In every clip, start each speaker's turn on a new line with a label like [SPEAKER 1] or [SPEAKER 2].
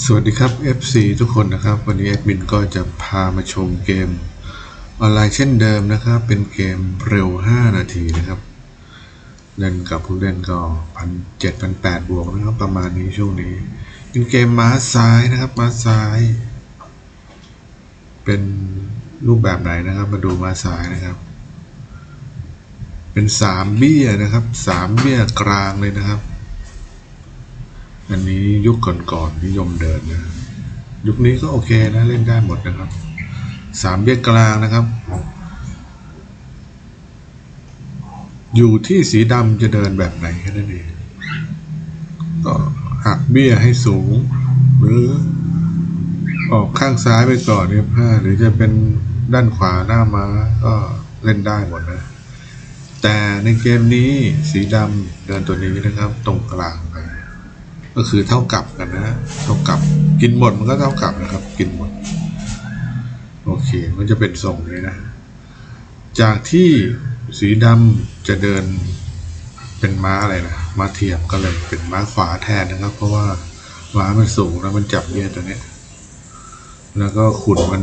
[SPEAKER 1] สวัสดีครับ FC ทุกคนนะครับ วันนี้แอดมินก็จะพามาชมเกมออนไลน์เช่นเดิมนะครับ เป็นเกมเร็ว 5 นาทีนะครับ เล่นกับผู้เล่นก็พันเจ็ดพันแปดบวกนะครับ ประมาณนี้ช่วงนี้ เป็นเกมม้าซ้ายนะครับม้าซ้าย เป็นรูปแบบไหนนะครับ มาดูม้าซ้ายนะครับ เป็นสามเบี้ยนะครับสามเบี้ยกลางเลยนะครับ อันนี้ยุคก่อนๆนิยมเดินนะ ยุคนี้ก็โอเคนะเล่นได้หมดนะครับ สามเบี้ยกลางนะครับ อยู่ที่สีดำจะเดินแบบไหนแค่นั้นเองก็หักเบี้ยให้สูง หรือออกข้างซ้ายไปก่อนเนี่ยผ้าหรือจะเป็นด้านขวาหน้าม้าก็เล่นได้หมดนะ แต่ในเกมนี้สีดำเดินตัวนี้นะครับ ตรงกลางไป ก็คือเท่ากับกันนะ เท่ากับ กินหมดมันก็เท่ากับนะครับ กินหมด โอเค มันจะเป็นทรงนี้นะ จากที่สีดำจะเดินเป็นม้าอะไรนะ ม้าเทียมก็เลยเป็นม้าขวาแทนนะครับ เพราะว่าม้ามันสูงแล้วมันจับเบี้ยตัวนี้ แล้วก็ขุนมัน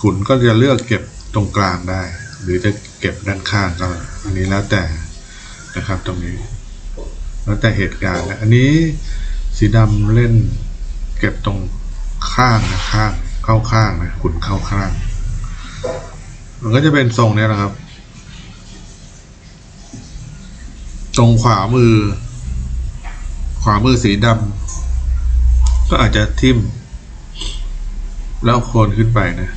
[SPEAKER 1] ขุนก็จะเลือกเก็บตรงกลางได้ หรือจะเก็บด้านข้างก็ อันนี้แล้วแต่นะครับตรงนี้ แล้วแต่เหตุการณ์นะอันนี้สีดำเล่นเก็บตรงข้างนะข้างเข้าข้างนะขุนเข้าข้าง มันก็จะเป็นทรงเนี้ยนะครับ ตรงขวามือ ขวามือสีดำก็อาจจะทิ่ม แล้วโคนขึ้นไปนะ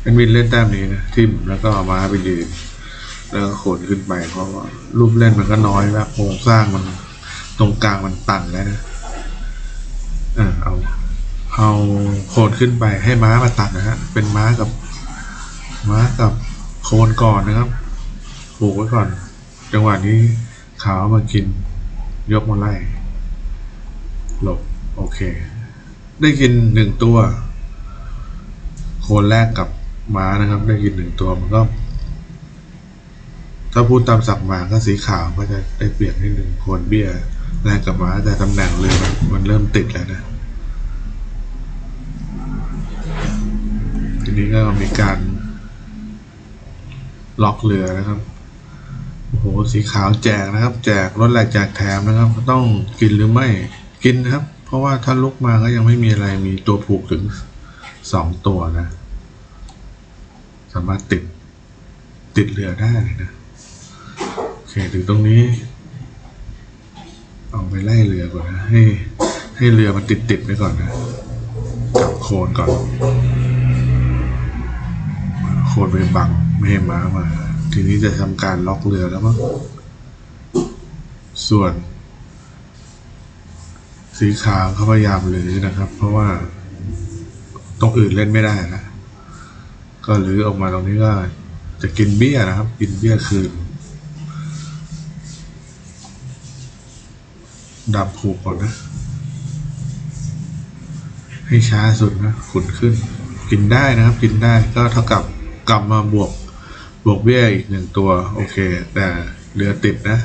[SPEAKER 1] เป็นวินเล่นแต้มนี้นะทิ่มแล้วก็เอามาไปยืน แล้วก็โขนขึ้นไปเพราะว่ารูปเล่นมันก็น้อยแล้วโครงสร้างมันตรงกลางมันตันแล้วนะเออเอาเอาโคนขึ้นไปให้ม้ามาตัดนะฮะ เป็นม้ากับ ม้ากับโคนก่อนนะครับผูกไว้ก่อน จังหวะนี้ขาวมากิน ยกมาไล่หลบโอเค ได้กินหนึ่งตัว โคนแรกกับม้านะครับ ได้กินหนึ่งตัวมันก็ ถ้าพูดตามศัพท์มาก็สีขาวก็จะได้เปรียบนิดหนึ่งโคนเบี้ยแรงกกับมาแต่ตำแหน่งเรือมันเริ่มติดแล้วนะ ทีนี้ก็มีการล็อกเรือนะครับโอ้โหสีขาวแจกนะครับ แจกรถแหลกแจกแถมนะครับ ต้องกินหรือไม่กินนะครับ เพราะว่าถ้าลุกมาก็ยังไม่มีอะไรมีตัวผูกถึงสองตัวนะ สามารถติดติดเรือได้เลยนะ คถึงตรงนี้เอาไปไล่เรือก่อนนะให้ให้เรือมันติดติดๆไว้ก่อนนะจับโคนก่อน โคนไปบังไม่ให้ม้ามา ทีนี้จะทำการล็อกเรือแล้วมั้งส่วน สีขาวเขาพยายามรื้อนะครับ เพราะว่าตรงอื่นเล่นไม่ได้นะก็รื้อออกมาตรงนี้ก็จะกินเบี้ยนะครับ กินเบี้ยคืน ดับผูกก่อนนะ ให้ช้าสุดนะขุนขึ้น กินได้นะครับ กินได้ก็เท่ากับกลับมาบวก บวกเบี้ยอีกหนึ่งตัว โอเค แต่เรือติดนะ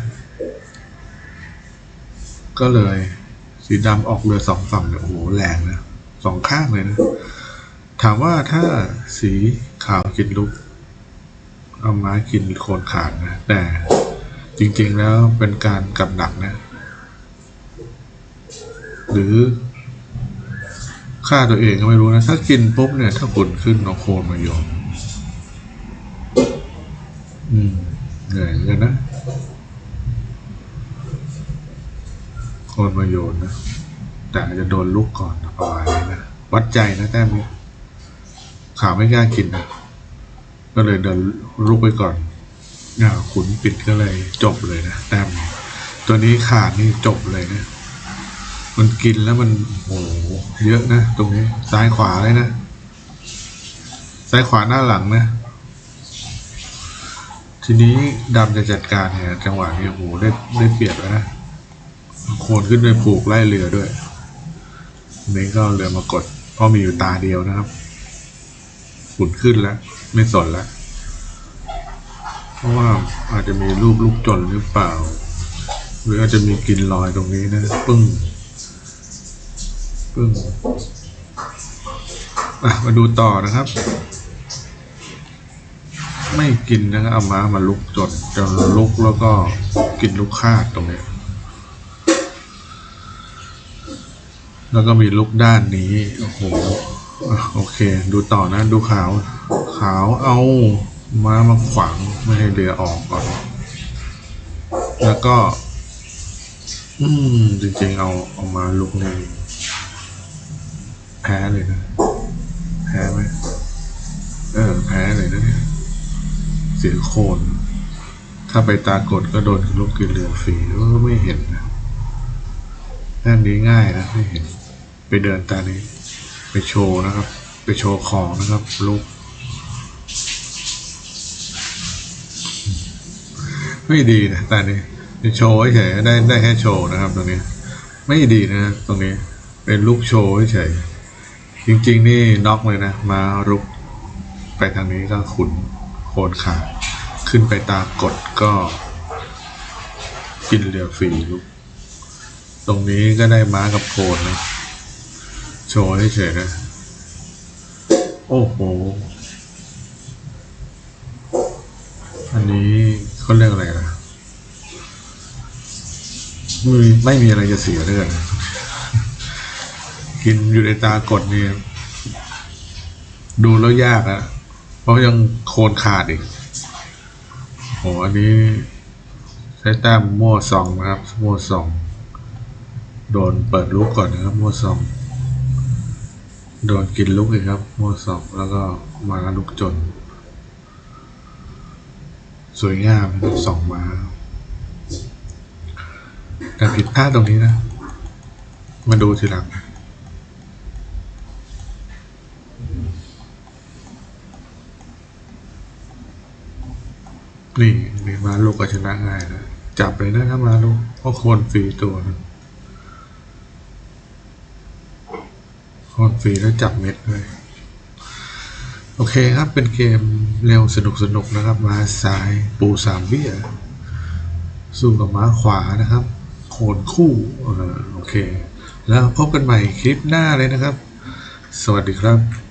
[SPEAKER 1] ก็เลย สีดำออกเรือสองฝั่งเนี่ยโอ้โหแรงนะสองข้างเลยนะ ถามว่าถ้าสีขาวกินลุก เอาไม้กินโคนขาดนะ แต่จริงๆแล้วเป็นการกำหนักนะ หรือฆ่าตัวเองก็ไม่รู้นะ ถ้ากินปุ๊บเนี่ย ถ้าขุนขึ้นเอาโคนมาโยนอืมเหนื่อยเหมือนกันนะโคนมาโยนนะ แต่อาจจะโดนลุกก่อนนะประมาณนี้นะ วัดใจนะแต้มนี้ขาวไม่กล้ากินนะ ก็เลยเดินลุกไปก่อนอ่าขุนปิดก็เลยจบเลยนะแต้มตัวนี้ขาดนี่จบเลยนะ มันกินแล้วมันโอ้โหเยอะนะตรงนี้ซ้ายขวาเลยนะ ซ้ายขวาหน้าหลังนะ ทีนี้ดำจะจัดการเนี่ย จังหวะนี้โอ้โหได้ได้เปรียบแล้วนะโคนขึ้นไปผูกไล่เรือด้วยนี้ก็เรือมากดเพราะมีอยู่ตาเดียวนะครับขุนขึ้นแล้ว ไม่สนแล้ว เพราะว่าอาจจะมีรูปลูกจนหรือเปล่า หรืออาจจะมีกินลอยตรงนี้นะ ปึ้ง พึ่งมาดูต่อนะครับ ไม่กินนะครับเอาม้ามาลุกจนจนลุกแล้วก็กินลูกคาดตรงนี้ แล้วก็มีลูกด้านนี้โอ้โหโอเค ดูต่อนะดูขาว ขาวเอาม้ามาขวางไม่ให้เรือออกก่อน แล้วก็ อืมจริงๆเอาเอามาลุกในแพ้เลยนะ แพ้ไหมเออ แพ้เลยนะเนี่ยเสียโคน ถ้าไปตากดก็โดนลูกกินเรือฟรีก็ไม่เห็นนะด้านนี้ง่ายนะไม่เห็น ไปเดินตานี้ ไปโชว์นะครับ ไปโชว์ของนะครับลูกไม่ดีนะตานี้ไปโชว์เฉยได้ได้แค่โชว์นะครับ ตรงนี้ ไม่ดีนะ ตรงนี้ เป็นลูกโชว์เฉย จริง ๆ นี่น็อกเลยนะ มารุกไปทางนี้ก็ขุนโคนขาขึ้นไปตากดก็ กินเรือฟรีลูกตรงนี้ก็ได้ม้ากับโคนนะ โชว์เฉยๆนะ โอ้โห อันนี้เขาเรียกอะไรนะไม่มีไม่มีอะไรจะเสียเลยกัน กินอยู่ในตากดนี่ดูแล้วยากอะเพราะยังโคนขาดอีกโหอันนี้ใช้แต้มมั่วซองนะครับมั่วซองโดนเปิดลูกก่อนนะครับมั่วซองโดนกินลูกอีกครับมั่วซองแล้วก็มาลูกจน สวยงามนะครับสองมาแต่ผิดพลาดตรงนี้นะ มาดูทีหลัง นี่นี่มาลูกก็ชนะง่ายนะจับเลยนะถ้ามาลูกเพราะโคนฟรีตัวนะโคนฟรีแล้วจับเม็ดเลยโอเคครับเป็นเกมเร็วสนุกสนุกนะครับมาซ้ายปูสามเบี้ยสู้กับม้าขวานะครับโคนคู่อโอเค แล้วพบกันใหม่คลิปหน้าเลยนะครับ สวัสดีครับ